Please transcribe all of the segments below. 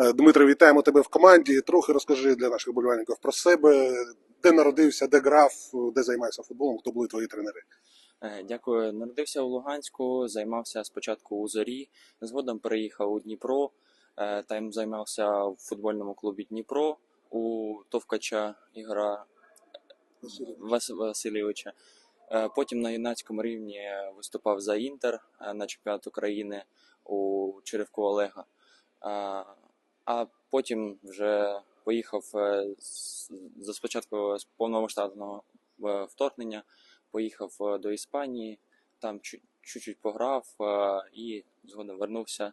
Е, Дмитро, вітаємо тебе в команді. Трохи розкажи для наших болівальників про себе, де народився, де грав, де займався футболом, хто були твої тренери. Е, Дякую. Народився у Луганську, займався спочатку у Зорі, згодом переїхав у Дніпро. е, Там займався в футбольному клубі Дніпро у Товкача Ігора Васильовича. Потім на юнацькому рівні виступав за Інтер на чемпіонат України у Черевку Олега. А потім вже поїхав е, за спочатку з повномасштабного е, вторгнення поїхав е, до Іспанії, там чу- чуть-чуть пограв і згодом вернувся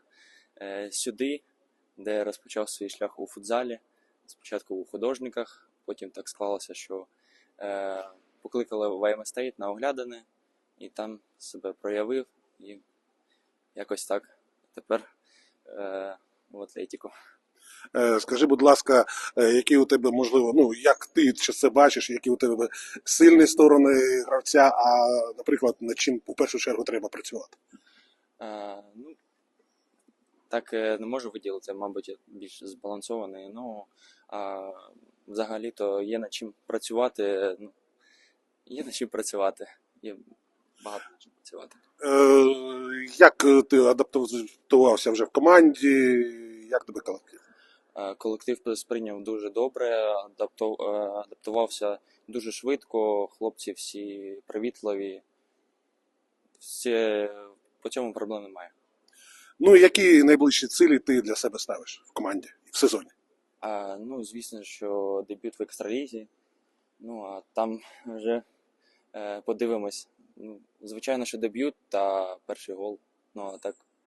сюди, де розпочав свій шлях у футзалі. Спочатку у художниках, потім так склалося, що е, покликали в Стейт на оглядини, і там себе проявив, і якось так тепер е, в Атлетіку. Е, Скажи, будь ласка, е, які у тебе можливо, ну як ти це бачиш, які у тебе сильні сторони гравця, а наприклад, над чим у першу чергу треба працювати? Е, ну, так не можу виділити, мабуть, я більш збалансований. Ну, а, взагалі-то є над чим працювати. Ну, є над чим працювати. Є багато над чим працювати. Е, Як ти адаптувався вже в команді? Як тебе колектив? Е, Колектив сприйняв дуже добре, е, адаптувався дуже швидко. Хлопці всі привітливі. Всі, по цьому проблем немає. Ну які найближчі цілі ти для себе ставиш в команді в сезоні? А, ну, звісно, що дебют в екстралізі. Ну, а там вже е, подивимось. Ну, звичайно, що дебют та перший гол. Ну, а так